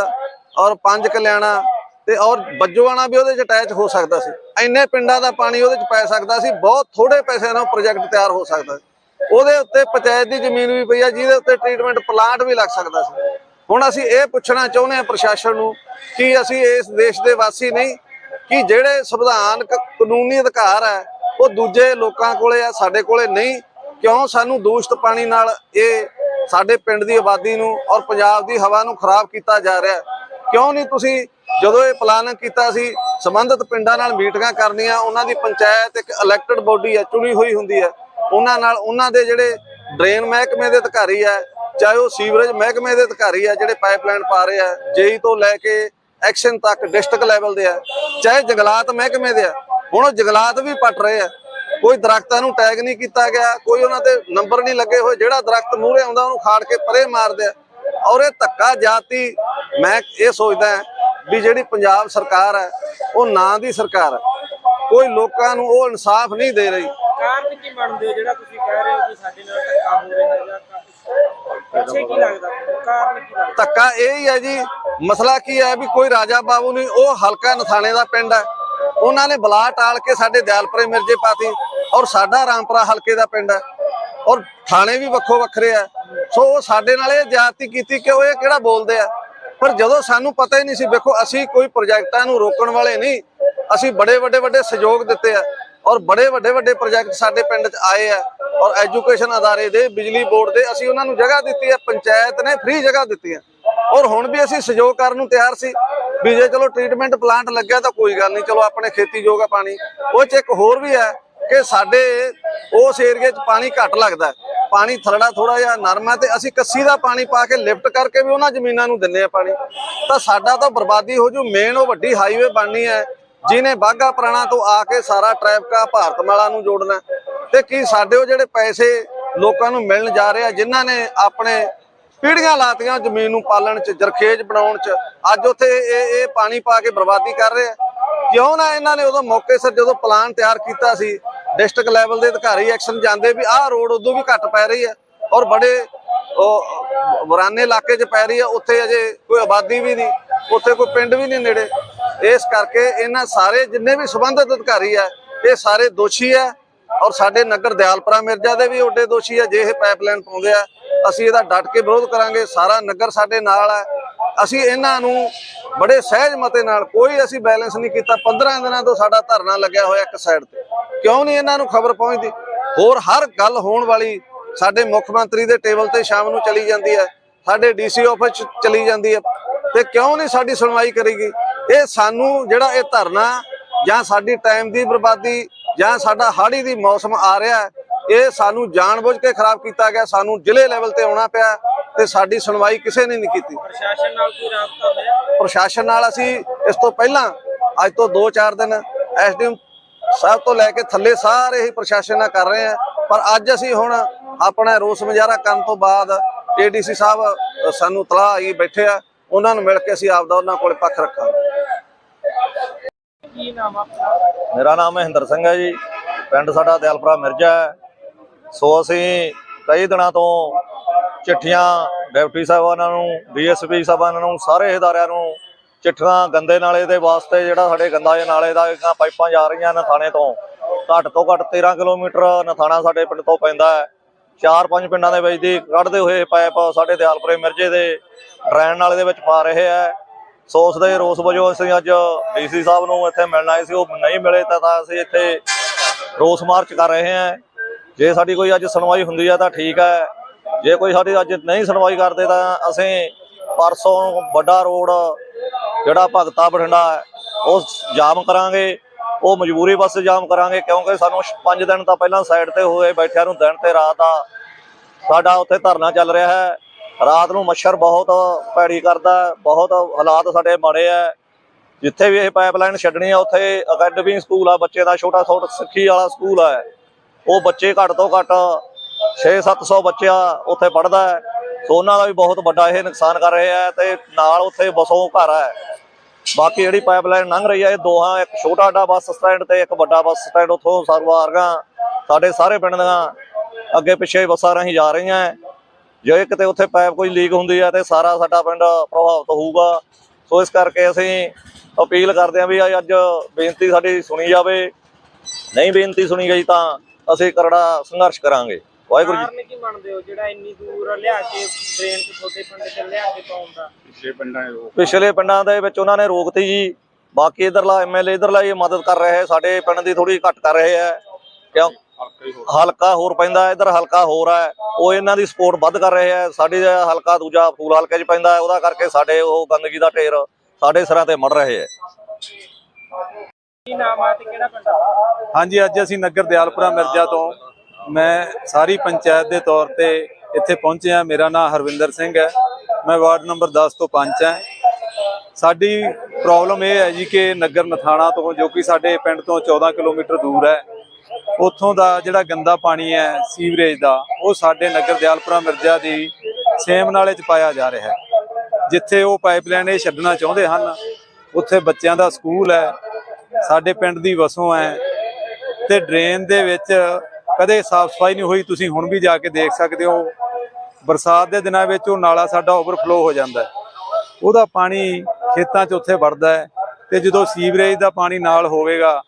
ਔਰ ਪੰਜ ਕਲਿਆਣਾ ਤੇ ਔਰ ਬੱਜੋਆਣਾ ਵੀ ਉਹਦੇ 'ਚ ਅਟੈਚ ਹੋ ਸਕਦਾ ਸੀ। ਇੰਨੇ ਪਿੰਡਾਂ ਦਾ ਪਾਣੀ ਉਹਦੇ 'ਚ ਪੈ ਸਕਦਾ ਸੀ, ਬਹੁਤ ਥੋੜੇ ਪੈਸਿਆਂ ਨਾਲ ਪ੍ਰੋਜੈਕਟ ਤਿਆਰ ਹੋ ਸਕਦਾ ਸੀ। ਉਹਦੇ ਉੱਤੇ ਪੰਚਾਇਤ ਦੀ ਜ਼ਮੀਨ ਵੀ ਪਈ ਆ, ਜਿਹਦੇ ਉੱਤੇ ਟ੍ਰੀਟਮੈਂਟ ਪਲਾਂਟ ਵੀ ਲੱਗ ਸਕਦਾ ਸੀ। ਹੁਣ ਅਸੀਂ ਇਹ ਪੁੱਛਣਾ ਚਾਹੁੰਦੇ ਹਾਂ ਪ੍ਰਸ਼ਾਸਨ ਨੂੰ ਕਿ ਅਸੀਂ ਇਸ ਦੇਸ਼ ਦੇ ਵਾਸੀ ਨਹੀਂ, ਕਿ ਜਿਹੜੇ ਸੰਵਿਧਾਨਕ ਕਾਨੂੰਨੀ ਅਧਿਕਾਰ ਹੈ, ਉਹ ਦੂਜੇ ਲੋਕਾਂ ਕੋਲੇ ਆ, ਸਾਡੇ ਕੋਲੇ ਨਹੀਂ। ਕਿਉਂ? ਸਾਨੂੰ ਦੂਸ਼ਿਤ ਪਾਣੀ ਨਾਲ ਇਹ ਸਾਡੇ ਪਿੰਡ ਦੀ ਆਬਾਦੀ ਨੂੰ ਔਰ ਪੰਜਾਬ ਦੀ ਹਵਾ ਨੂੰ ਖਰਾਬ ਕੀਤਾ ਜਾ ਰਿਹਾ ਕਿਉਂ ਨਹੀਂ ਤੁਸੀਂ ਜਦੋਂ ਇਹ ਪਲਾਨ ਕੀਤਾ ਸੀ, ਸੰਬੰਧਿਤ ਪਿੰਡਾਂ ਨਾਲ ਮੀਟਿੰਗਾਂ ਕਰਨੀਆਂ, ਉਹਨਾਂ ਦੀ ਪੰਚਾਇਤ ਇੱਕ ਇਲੈਕਟਡ ਬੋਡੀ ਹੈ, ਚੁਣੀ ਹੋਈ ਹੁੰਦੀ ਹੈ। ਉਹਨਾਂ ਨਾਲ ਉਹਨਾਂ ਦੇ ਜਿਹੜੇ ਡਰੇਨ ਮਹਿਕਮੇ ਦੇ ਅਧਿਕਾਰੀ ਹੈ ਚਾਹੇ ਉਹ ਸੀਵਰੇਜ ਮਹਿਕਮੇ ਦੇ ਅਧਿਕਾਰੀ ਆ, ਜਿਹੜੇ ਪਾਈਪਲਾਈਨ ਪਾ ਰਹੇ ਆ, ਜੇਈ ਤੋਂ ਲੈ ਕੇ ਐਕਸ਼ਨ ਤੱਕ ਡਿਸਟ੍ਰਿਕਟ ਲੈਵਲ ਦੇ ਆ, ਚਾਹੇ ਜੰਗਲਾਤ ਮਹਿਕਮੇ ਦੇ ਆ, ਹੁਣ ਉਹ ਜੰਗਲਾਤ ਵੀ ਪੱਟ ਰਹੇ ਆ। ਕੋਈ ਦਰਖਤਾਂ ਨੂੰ ਟੈਗ ਨਹੀਂ ਕੀਤਾ ਗਿਆ, ਕੋਈ ਉਹਨਾਂ ਤੇ ਨੰਬਰ ਨਹੀਂ ਲੱਗੇ ਹੋਏ, ਜਿਹੜਾ ਦਰਖਤ ਮੂਹਰੇ ਆਉਂਦਾ ਉਹਨੂੰ ਖਾੜ ਕੇ ਪਰੇ ਮਾਰਦੇ ਆ। ਔਰ ਇਹ ਧੱਕਾ ਜਾਤੀ, ਮੈਂ ਇਹ ਸੋਚਦਾ ਵੀ ਜਿਹੜੀ ਪੰਜਾਬ ਸਰਕਾਰ ਹੈ ਉਹ ਨਾਂ ਦੀ ਸਰਕਾਰ ਹੈ ਕੋਈ ਲੋਕਾਂ ਨੂੰ ਉਹ ਇਨਸਾਫ ਨਹੀਂ ਦੇ ਰਹੀ। ਕਾਰਨ ਕੀ ਮੰਨਦੇ ਹੋ ਜਿਹੜਾ ਤੁਸੀਂ ਕਹਿ ਰਹੇ ਹੋ ਕਿ ਸਾਡੇ ਨਾਲ ਧੱਕਾ ਹੋ ਰਿਹਾ ਹੈ ਜਾਂ ਪਿੱਛੇ ਕੀ ਲੱਗਦਾ? ਕਾਰਨ ਕੀ ਲੱਗਦਾ? ਧੱਕਾ ਇਹ ਹੀ ਹੈ ਜੀ, ਮਸਲਾ ਕੀ ਹੈ ਵੀ ਕੋਈ ਰਾਜਾ ਬਾਬੂ ਨਹੀਂ, ਉਹ ਹਲਕਾ ਨਥਾਣੇ ਦਾ ਪਿੰਡ ਹੈ। ਉਹਨਾਂ ਨੇ ਬਲਾ ਟਾਲ ਕੇ ਸਾਡੇ ਦਿਆਲਪੁਰੇ ਮਿਰਜੇ ਪਾਤੀ ਔਰ ਸਾਡਾ ਰਾਮਪੁਰਾ ਹਲਕੇ ਦਾ ਪਿੰਡ ਹੈ। ਔਰ ਥਾਣੇ ਵੀ ਵੱਖੋ ਵੱਖਰੇ ਆ ਸੋ ਉਹ ਸਾਡੇ ਨਾਲ ਇਹ ਜ਼ਿਆਦਤੀ ਕੀਤੀ ਕਿ ਉਹ ਇਹ ਕਿਹੜਾ ਬੋਲਦੇ ਆ? ਪਰ ਜਦੋਂ ਸਾਨੂੰ ਪਤਾ ਹੀ ਨਹੀਂ ਸੀ, ਵੇਖੋ, ਅਸੀਂ ਕੋਈ ਪ੍ਰੋਜੈਕਟਾਂ ਨੂੰ ਰੋਕਣ ਵਾਲੇ ਨਹੀਂ। ਅਸੀਂ ਬੜੇ ਵੱਡੇ ਵੱਡੇ ਸਹਿਯੋਗ ਦਿੱਤੇ ਆ। ਔਰ ਬੜੇ ਵੱਡੇ ਵੱਡੇ ਪ੍ਰੋਜੈਕਟ ਸਾਡੇ ਪਿੰਡ 'ਚ ਆਏ ਆ ਔਰ ਐਜੂਕੇਸ਼ਨ ਅਦਾਰੇ ਦੇ, ਬਿਜਲੀ ਬੋਰਡ ਦੇ, ਅਸੀਂ ਉਹਨਾਂ ਨੂੰ ਜਗ੍ਹਾ ਦਿੱਤੀ ਹੈ ਪੰਚਾਇਤ ਨੇ ਫ੍ਰੀ ਜਗ੍ਹਾ ਦਿੱਤੀ ਹੈ ਔਰ ਹੁਣ ਵੀ ਅਸੀਂ ਸਹਿਯੋਗ ਕਰਨ ਨੂੰ ਤਿਆਰ ਸੀ ਵੀ ਜੇ ਚਲੋ ਟ੍ਰੀਟਮੈਂਟ ਪਲਾਂਟ ਲੱਗਿਆ ਤਾਂ ਕੋਈ ਗੱਲ ਨਹੀਂ, ਚਲੋ ਆਪਣੇ ਖੇਤੀ ਯੋਗ ਪਾਣੀ। ਉਹ 'ਚ ਇੱਕ ਹੋਰ ਵੀ ਹੈ ਕਿ ਸਾਡੇ ਉਸ ਏਰੀਏ 'ਚ ਪਾਣੀ ਘੱਟ ਲੱਗਦਾ ਪਾਣੀ ਥਰੜਾ ਥੋੜਾ ਜਿਹਾ ਨਰਮ ਹੈ ਤੇ ਅਸੀਂ ਕੱਸੀ ਦਾ ਪਾਣੀ ਪਾ ਕੇ ਲਿਫਟ ਕਰਕੇ ਵੀ ਉਹਨਾਂ ਜ਼ਮੀਨਾਂ ਨੂੰ ਦਿੰਨੇ ਆ ਪਾਣੀ। ਤਾਂ ਸਾਡਾ ਤਾਂ ਬਰਬਾਦੀ ਹੋ ਜੂ ਮੇਨ ਉਹ ਵੱਡੀ ਹਾਈਵੇ ਬਣਨੀ ਹੈ। ਜਿਹਨੇ ਬਾਗਾ ਪੁਰਾਣਾ ਤੋਂ ਆ ਕੇ ਸਾਰਾ ਟ੍ਰੈਫਿਕ ਭਾਰਤਮਾਲਾ ਨੂੰ ਜੋੜਨਾ ਤੇ ਕੀ ਸਾਡੇ ਉਹ ਜਿਹੜੇ ਪੈਸੇ ਲੋਕਾਂ ਨੂੰ ਮਿਲਣ ਜਾ ਰਹੇ ਆ, ਜਿਨ੍ਹਾਂ ਨੇ ਆਪਣੇ ਪੀੜੀਆਂ ਲਾਤੀਆਂ ਜ਼ਮੀਨ ਨੂੰ ਪਾਲਣ ਚ, ਜਰਖੇਜ ਬਣਾਉਣ ਚ, ਅੱਜ ਉੱਥੇ ਇਹ ਇਹ ਪਾਣੀ ਪਾ ਕੇ ਬਰਬਾਦੀ ਕਰ ਰਹੇ ਆ। ਕਿਉਂ ਨਾ ਇਹਨਾਂ ਨੇ ਉਦੋਂ ਮੌਕੇ ਸਿਰ ਜਦੋਂ ਪਲਾਨ ਤਿਆਰ ਕੀਤਾ ਸੀ ਡਿਸਟ੍ਰਿਕਟ ਲੈਵਲ ਦੇ ਅਧਿਕਾਰੀ ਐਕਸ਼ਨ ਜਾਂਦੇ ਵੀ ਆਹ ਰੋਡ ਉਦੋਂ ਵੀ ਘੱਟ ਪੈ ਰਹੀ ਹੈ ਔਰ ਬੜੇ ਉਹ ਵਰਾਨੇ ਇਲਾਕੇ 'ਚ ਪੈ ਰਹੀ ਹੈ, ਉੱਥੇ ਅਜੇ ਕੋਈ ਆਬਾਦੀ ਵੀ ਨਹੀਂ, ਉੱਥੇ ਕੋਈ ਪਿੰਡ ਵੀ ਨਹੀਂ ਨੇੜੇ। ਇਸ ਕਰਕੇ ਇਹਨਾਂ ਸਾਰੇ ਜਿੰਨੇ ਵੀ ਸੰਬੰਧਿਤ ਅਧਿਕਾਰੀ ਆ, ਇਹ ਸਾਰੇ ਦੋਸ਼ੀ ਆ ਔਰ ਸਾਡੇ ਨਗਰ ਦਿਆਲਪੁਰਾ ਮਿਰਜ਼ਾ ਦੇ ਵੀ ਓਡੇ ਦੋਸ਼ੀ ਆ, ਜੇ ਇਹ ਪਾਈਪਲਾਈਨ ਪਾਉਂਦੇ ਆ, ਅਸੀਂ ਇਹਦਾ ਡਟ ਕੇ ਵਿਰੋਧ ਕਰਾਂਗੇ, ਸਾਰਾ ਨਗਰ ਸਾਡੇ ਨਾਲ ਹੈ ਅਸੀਂ ਇਹਨਾਂ ਨੂੰ ਬੜੇ ਸਹਿਜ ਮਤੇ ਨਾਲ ਕੋਈ ਅਸੀਂ ਬੈਲੈਂਸ ਨਹੀਂ ਕੀਤਾ 15 ਦਿਨਾਂ ਤੋਂ ਸਾਡਾ ਧਰਨਾ ਲੱਗਿਆ ਹੋਇਆ ਇੱਕ ਸਾਈਡ ਤੇ। ਕਿਉਂ ਨਹੀਂ ਇਹਨਾਂ ਨੂੰ ਖਬਰ ਪਹੁੰਚਦੀ? ਹੋਰ ਹਰ ਗੱਲ ਹੋਣ ਵਾਲੀ ਸਾਡੇ ਮੁੱਖ ਮੰਤਰੀ ਦੇ ਟੇਬਲ ਤੇ ਸ਼ਾਮ ਨੂੰ ਚਲੀ ਜਾਂਦੀ ਹੈ, ਸਾਡੇ ਡੀਸੀ ਆਫਿਸ 'ਚ ਚਲੀ ਜਾਂਦੀ ਹੈ ਤੇ ਕਿਉਂ ਨਹੀਂ ਸਾਡੀ ਸੁਣਵਾਈ ਕਰੇਗੀ? ਇਹ ਸਾਨੂੰ ਜਿਹੜਾ ਇਹ ਧਰਨਾ ਜਾਂ ਸਾਡੀ ਟਾਈਮ ਦੀ ਬਰਬਾਦੀ ਜਾਂ ਸਾਡਾ ਹਾੜੀ ਦੀ ਮੌਸਮ ਆ ਰਿਹਾ ਇਹ ਸਾਨੂੰ ਜਾਣਬੁੱਝ ਕੇ ਖਰਾਬ ਕੀਤਾ ਗਿਆ ਸਾਨੂੰ ਜ਼ਿਲ੍ਹੇ ਲੈਵਲ ਤੇ ਆਉਣਾ ਪਿਆ ਤੇ ਸਾਡੀ ਸੁਣਵਾਈ ਕਿਸੇ ਨੇ ਨਹੀਂ ਕੀਤੀ। ਪ੍ਰਸ਼ਾਸਨ ਨਾਲ ਕੋਈ ਰਾਬਤਾ ਹੋਇਆ? ਪ੍ਰਸ਼ਾਸਨ ਨਾਲ ਅਸੀਂ ਇਸ ਤੋਂ ਪਹਿਲਾਂ ਅੱਜ ਤੋਂ 2-4 ਦਿਨ ਐਸਡੀਐਮ ਸਾਹਿਬ ਤੋਂ ਲੈ ਕੇ ਥੱਲੇ ਸਾਰੇ ਹੀ ਪ੍ਰਸ਼ਾਸਨ ਨਾਲ ਕਰ ਰਹੇ ਆ ਪਰ ਅੱਜ ਅਸੀਂ ਹੁਣ ਆਪਣਾ ਰੋਸ ਮੁਜ਼ਾਹਰਾ ਕਰਨ ਤੋਂ ਬਾਅਦ ਏਡੀਸੀ ਸਾਹਿਬ ਸਾਨੂੰ ਤਲਾਹ ਆਈ ਬੈਠੇ ਆ ਉਹਨਾਂ ਨੂੰ ਮਿਲ ਕੇ ਅਸੀਂ ਆਪਦਾ ਉਹਨਾਂ ਕੋਲੇ ਪੱਖ ਰੱਖਾਂਗੇ। ਕੀ ਨਾਮ ਆਪਣਾ? ਮੇਰਾ ਨਾਮ ਮਹਿੰਦਰ ਸਿੰਘ ਹੈ ਜੀ। ਪਿੰਡ ਸਾਡਾ ਦਿਆਲਪੁਰਾ ਮਿਰਜ਼ਾ ਹੈ। ਸੋ ਅਸੀਂ ਕਈ ਦਿਨਾਂ ਤੋਂ ਚਿੱਠੀਆਂ ਡਿਪਟੀ ਸਾਹਿਬਾਨਾਂ ਨੂੰ ਡੀਐਸਪੀ ਸਾਹਿਬਾਨਾਂ ਨੂੰ ਸਾਰੇ ਅਦਾਰਿਆਂ ਨੂੰ ਚਿੱਠੀਆਂ ਗੰਦੇ ਨਾਲੇ ਦੇ ਵਾਸਤੇ ਜਿਹੜਾ ਸਾਡੇ ਗੰਦਾ ਜੇ ਨਾਲੇ ਦਾ ਪਾਈਪਾਂ ਜਾ ਰਹੀਆਂ ਨਥਾਣੇ ਤੋਂ। ਘੱਟ ਤੋਂ ਘੱਟ 13 ਕਿਲੋਮੀਟਰ ਨਥਾਣਾ ਸਾਡੇ ਪਿੰਡ ਤੋਂ ਪੈਂਦਾ ਹੈ। ਚਾਰ ਪੰਜ ਪਿੰਡਾਂ ਦੇ ਵਿੱਚ ਦੀ ਕੱਢਦੇ ਹੋਏ ਪਾਈਪ ਸਾਡੇ ਦਿਆਲਪੁਰੇ ਮਿਰਜ਼ੇ ਦੇ ਡਰੇਨ ਨਾਲੇ ਦੇ ਵਿੱਚ ਪਾ ਰਹੇ ਹੈ। ਸੋ ਉਸ ਦੇ ਰੋਸ ਵਜੋਂ ਅਸੀਂ ਅੱਜ ਡੀਸੀ ਸਾਹਿਬ ਨੂੰ ਇੱਥੇ ਮਿਲਣ ਆਏ ਸੀ, ਉਹ ਨਹੀਂ ਮਿਲੇ ਤਾਂ ਅਸੀਂ ਇੱਥੇ ਰੋਸ ਮਾਰਚ ਕਰ ਰਹੇ ਹਾਂ। ਜੇ ਸਾਡੀ ਕੋਈ ਅੱਜ ਸੁਣਵਾਈ ਹੁੰਦੀ ਹੈ ਤਾਂ ਠੀਕ ਹੈ। ਜੇ ਕੋਈ ਸਾਡੀ ਅੱਜ ਨਹੀਂ ਸੁਣਵਾਈ ਕਰਦੇ ਤਾਂ ਅਸੀਂ ਪਰਸੋਂ ਵੱਡਾ ਰੋਡ ਜਿਹੜਾ ਭਗਤਾ ਬਠਿੰਡਾ ਉਹ ਜਾਮ ਕਰਾਂਗੇ। ਉਹ ਮਜਬੂਰੀ ਬੱਸ ਜਾਮ ਕਰਾਂਗੇ, ਕਿਉਂਕਿ ਸਾਨੂੰ 5 ਦਿਨ ਤਾਂ ਪਹਿਲਾਂ ਸਾਈਡ ਤੇ ਹੋਏ ਬੈਠਿਆਂ ਨੂੰ ਦਿਨ ਤੇ ਰਾਤ ਆ। ਸਾਡਾ ਉੱਥੇ ਧਰਨਾ ਚੱਲ ਰਿਹਾ ਹੈ। ਰਾਤ ਨੂੰ ਮੱਛਰ ਬਹੁਤ ਭੈੜੀ ਕਰਦਾ ਬਹੁਤ ਹਾਲਾਤ ਸਾਡੇ ਮਾੜੇ ਆ ਜਿੱਥੇ ਵੀ ਇਹ ਪਾਈਪਲਾਈਨ ਛੱਡਣੀ ਆ, ਉੱਥੇ ਅਕੈਡਮੀ ਸਕੂਲ ਆ, ਬੱਚੇ ਦਾ ਛੋਟਾ ਛੋਟਾ ਸਿੱਖੀ ਵਾਲਾ ਸਕੂਲ ਆ ਉਹ ਬੱਚੇ ਘੱਟ ਤੋਂ ਘੱਟ 6-700 ਬੱਚਾ ਉੱਥੇ ਪੜਦਾ ਹੈ। ਸੋ ਉਹਨਾਂ ਦਾ ਵੀ ਬਹੁਤ ਵੱਡਾ ਇਹ ਨੁਕਸਾਨ ਕਰ ਰਿਹਾ ਆ ਤੇ ਨਾਲ ਉੱਥੇ ਬਸੋਂ ਘਰ ਹੈ। ਬਾਕੀ ਜਿਹੜੀ ਪਾਈਪਲਾਈਨ ਲੰਘ ਰਹੀ ਹੈ ਇਹ ਦੋਹਾਂ, ਇੱਕ ਛੋਟਾ ਡਾ ਬੱਸ ਸਟੈਂਡ ਤੇ, ਇੱਕ ਵੱਡਾ ਬੱਸ ਸਟੈਂਡ ਉੱਥੋਂ ਸਰਵਾਰਗਾ ਸਾਡੇ ਸਾਰੇ ਪਿੰਡ ਦੀਆਂ ਅੱਗੇ ਪਿੱਛੇ ਬੱਸਾਂ ਰਾਹੀਂ ਜਾ ਰਹੀਆਂ ਜੇ ਕਿਤੇ ਉੱਥੇ ਪਾਈਪ ਕੋਈ ਲੀਕ ਹੁੰਦੀ ਹੈ ਤੇ ਸਾਰਾ ਸਾਡਾ ਪਿੰਡ ਪ੍ਰਭਾਵਿਤ ਹੋਊਗਾ। ਸੋ ਇਸ ਕਰਕੇ ਅਸੀਂ ਅਪੀਲ ਕਰਦੇ ਹਾਂ ਵੀ ਅੱਜ ਬੇਨਤੀ ਸਾਡੀ ਸੁਣੀ ਜਾਵੇ। ਨਹੀਂ ਬੇਨਤੀ ਸੁਣੀ ਗਈ ਤਾਂ ਅਸੀਂ ਕਰੜਾ ਸੰਘਰਸ਼ ਕਰਾਂਗੇ। ਵਾਹਿਗੁਰੂ ਜੀ ਕਾਰਨ ਕੀ ਮੰਨਦੇ ਹੋ? ਜਿਹੜਾ ਇੰਨੀ ਦੂਰ ਲਿਆ ਕੇ ਟ੍ਰੇਨ ਚ ਛੋਟੇ ਪਿੰਡ ਚ ਲਿਆ ਕੇ ਪਾਉਣ ਦਾ? ਪਿਛਲੇ ਪਿੰਡਾਂ ਦੇ ਵਿੱਚ ਉਹਨਾਂ ਨੇ ਰੋਕਤੀ ਜੀ। ਬਾਕੀ ਇਧਰਲਾ ਐਮਐਲਏ ਇਧਰਲਾ ਇਹ ਮਦਦ ਕਰ ਰਹੇ ਹੈ। ਸਾਡੇ ਪਿੰਡ ਦੀ ਥੋੜੀ ਘੱਟ ਕਰ ਰਹੇ ਹੈ। ਕਿਉਂ? ਹਲਕਾ ਹੋਰ। ਪੈਂਦਾ ਇਧਰ ਹਲਕਾ ਹੋਰ ਹੈ। ਉਹ ਇਹਨਾਂ ਦੀ ਸਪੋਰਟ ਵੱਧ ਕਰ ਰਹੇ ਹੈ। ਸਾਡੇ ਹਲਕਾ ਦੂਜਾ ਫੂਲ ਹਲਕੇ 'ਚ ਪੈਂਦਾ ਹੈ। ਉਹਦਾ ਕਰਕੇ ਸਾਡੇ ਉਹ ਗੰਦਗੀ ਦਾ ਢੇਰ ਸਾਡੇ ਸਿਰਾਂ ਤੇ ਮੜ ਰਹੇ ਹੈ। ਕੀ ਨਾਮ ਆ ਤੇ ਕਿਹੜਾ ਪਿੰਡ ਆ ਹਾਂਜੀ ਅੱਜ ਅਸੀਂ ਨਗਰ ਦਿਆਲਪੁਰਾ ਮਿਰਜ਼ਾ ਤੋਂ ਮੈਂ ਸਾਰੀ ਪੰਚਾਇਤ ਦੇ ਤੌਰ ਤੇ ਇੱਥੇ ਪਹੁੰਚਿਆ ਮੇਰਾ ਨਾਮ ਹਰਵਿੰਦਰ ਸਿੰਘ ਹੈ। ਮੈਂ ਵਾਰਡ ਨੰਬਰ 10 ਤੋਂ ਪੰਚ ਹੈ। ਸਾਡੀ ਪ੍ਰੋਬਲਮ ਇਹ ਹੈ ਜੀ ਕਿ ਨਗਰ ਨਥਾਣਾ ਤੋਂ, ਜੋ ਕਿ ਸਾਡੇ ਪਿੰਡ ਤੋਂ 14 ਕਿਲੋਮੀਟਰ ਦੂਰ ਹੈ, ਉੱਥੋਂ ਦਾ ਜਿਹੜਾ ਗੰਦਾ ਪਾਣੀ ਹੈ, ਸੀਵਰੇਜ ਦਾ, ਉਹ ਸਾਡੇ ਨਗਰ ਦਿਆਲਪੁਰਾ ਮਿਰਜ਼ਾ ਦੀ ਸੇਮ ਨਾਲੇ ਚ ਪਾਇਆ ਜਾ ਰਿਹਾ ਹੈ। ਜਿੱਥੇ ਉਹ ਪਾਈਪਲਾਈਨ ਇਹ ਛੱਡਣਾ ਚਾਹੁੰਦੇ ਹਨ, ਉੱਥੇ ਬੱਚਿਆਂ ਦਾ ਸਕੂਲ ਹੈ, ਸਾਡੇ ਪਿੰਡ ਦੀ ਵਸੋਂ ਹੈ ਤੇ ਡਰੇਨ ਦੇ ਵਿੱਚ ਕਦੇ ਸਾਫ਼ ਸਫ਼ਾਈ ਨਹੀਂ ਹੋਈ, ਤੁਸੀਂ ਹੁਣ ਵੀ ਜਾ ਕੇ ਦੇਖ ਸਕਦੇ ਹੋ। ਬਰਸਾਤ ਦੇ ਦਿਨਾਂ ਵਿੱਚ ਉਹ ਨਾਲਾ ਸਾਡਾ ਓਵਰਫਲੋ ਹੋ ਜਾਂਦਾ ਉਹਦਾ ਪਾਣੀ ਖੇਤਾਂ 'ਚ ਉੱਥੇ ਵੜਦਾ ਹੈ ਤੇ ਜਦੋਂ ਸੀਵਰੇਜ ਦਾ ਪਾਣੀ ਨਾਲ ਹੋਵੇਗਾ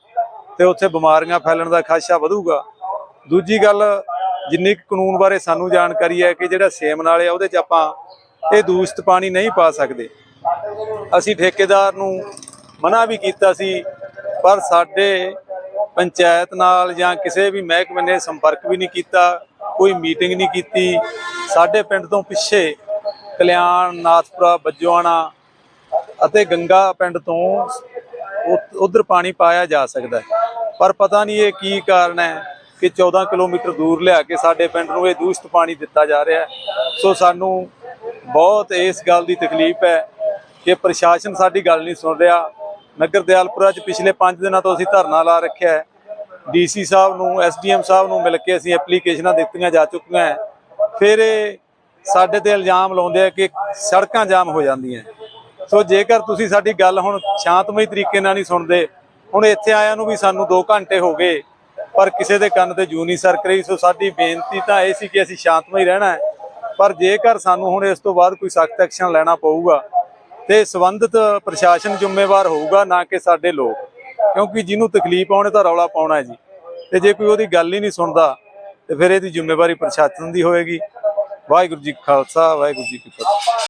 ਤੇ ਉੱਥੇ ਬਿਮਾਰੀਆਂ ਫੈਲਣ ਦਾ ਖਦਸ਼ਾ ਵਧੂਗਾ। ਦੂਜੀ ਗੱਲ, ਜਿੰਨੀ ਕੁ ਕਾਨੂੰਨ ਬਾਰੇ ਸਾਨੂੰ ਜਾਣਕਾਰੀ ਹੈ ਕਿ ਜਿਹੜਾ ਸੇਮ ਨਾਲੇ ਆ, ਉਹਦੇ 'ਚ ਆਪਾਂ ਇਹ ਦੂਸ਼ਿਤ ਪਾਣੀ ਨਹੀਂ ਪਾ ਸਕਦੇ। ਅਸੀਂ ਠੇਕੇਦਾਰ ਨੂੰ ਮਨਾ ਵੀ ਕੀਤਾ ਸੀ, ਪਰ ਸਾਡੇ ਪੰਚਾਇਤ ਨਾਲ ਜਾਂ ਕਿਸੇ ਵੀ ਮਹਿਕਮੇ ਨੇ ਸੰਪਰਕ ਵੀ ਨਹੀਂ ਕੀਤਾ, ਕੋਈ ਮੀਟਿੰਗ ਨਹੀਂ ਕੀਤੀ। ਸਾਡੇ ਪਿੰਡ ਤੋਂ ਪਿੱਛੇ ਕਲਿਆਣ ਨਾਥਪੁਰਾ ਬੱਜੋਆਣਾ ਅਤੇ ਗੰਗਾ ਪਿੰਡ ਤੋਂ ਉਧਰ ਪਾਣੀ ਪਾਇਆ ਜਾ ਸਕਦਾ ਪਰ ਪਤਾ ਨਹੀਂ ਇਹ ਕੀ ਕਾਰਨ ਹੈ ਕਿ 14 ਕਿਲੋਮੀਟਰ ਦੂਰ ਲਿਆ ਕੇ ਸਾਡੇ ਪਿੰਡ ਨੂੰ ਇਹ ਦੂਸ਼ਿਤ ਪਾਣੀ ਦਿੱਤਾ ਜਾ ਰਿਹਾ ਸੋ ਸਾਨੂੰ ਬਹੁਤ ਇਸ ਗੱਲ ਦੀ ਤਕਲੀਫ ਹੈ ਕਿ ਪ੍ਰਸ਼ਾਸਨ ਸਾਡੀ ਗੱਲ ਨਹੀਂ ਸੁਣ ਰਿਹਾ। ਨਗਰ ਦਿਆਲਪੁਰਾ 'ਚ ਪਿਛਲੇ 5 ਦਿਨਾਂ ਤੋਂ ਅਸੀਂ ਧਰਨਾ ਲਾ ਰੱਖਿਆ ਹੈ। ਡੀਸੀ ਸਾਹਿਬ ਨੂੰ, ਐਸਡੀਐਮ ਸਾਹਿਬ ਨੂੰ ਮਿਲ ਕੇ ਅਸੀਂ ਐਪਲੀਕੇਸ਼ਨਾਂ ਦਿੱਤੀਆਂ ਜਾ ਚੁੱਕੀਆਂ ਹੈ। ਫਿਰ ਇਹ ਸਾਡੇ ਤੇ ਇਲਜ਼ਾਮ ਲਾਉਂਦੇ ਆ ਕਿ ਸੜਕਾਂ ਜਾਮ ਹੋ ਜਾਂਦੀਆਂ ਸੋ ਜੇਕਰ ਤੁਸੀਂ ਸਾਡੀ ਗੱਲ ਹੁਣ ਸ਼ਾਂਤਮਈ ਤਰੀਕੇ ਨਾਲ ਨਹੀਂ ਸੁਣਦੇ, ਹੁਣ ਇੱਥੇ ਆਇਆਂ ਨੂੰ ਵੀ ਸਾਨੂੰ 2 ਘੰਟੇ ਹੋ ਗਏ, ਪਰ ਕਿਸੇ ਦੇ ਕੰਨ ਤੇ ਜੂ ਨਹੀਂ ਸਰਕ ਰਹੀ। ਸੋ ਸਾਡੀ ਬੇਨਤੀ ਤਾਂ ਇਹ ਸੀ ਕਿ ਅਸੀਂ ਸ਼ਾਂਤਮਈ ਰਹਿਣਾ ਹੈ। ਪਰ ਜੇਕਰ ਸਾਨੂੰ ਹੁਣ ਇਸ ਤੋਂ ਬਾਅਦ ਕੋਈ ਸਖਤ ਐਕਸ਼ਨ ਲੈਣਾ ਪਊਗਾ ਤੇ ਸੰਬੰਧਿਤ ਪ੍ਰਸ਼ਾਸਨ ਜ਼ਿੰਮੇਵਾਰ ਹੋਊਗਾ ਨਾ ਕਿ ਸਾਡੇ ਲੋਕ। ਕਿਉਂਕਿ ਜਿਹਨੂੰ ਤਕਲੀਫ ਆਉਣੇ ਤਾਂ ਰੌਲਾ ਪਾਉਣਾ ਹੈ ਜੀ। ਤੇ ਜੇ ਕੋਈ ਉਹਦੀ ਗੱਲ ਹੀ ਨਹੀਂ ਸੁਣਦਾ, ਤੇ ਫਿਰ ਇਹਦੀ ਜ਼ਿੰਮੇਵਾਰੀ ਪ੍ਰਸ਼ਾਸਨ ਦੀ ਹੋਏਗੀ। ਵਾਹਿਗੁਰੂ ਜੀ ਖਾਲਸਾ, ਵਾਹਿਗੁਰੂ ਜੀ ਕੀ ਫਤਿਹ।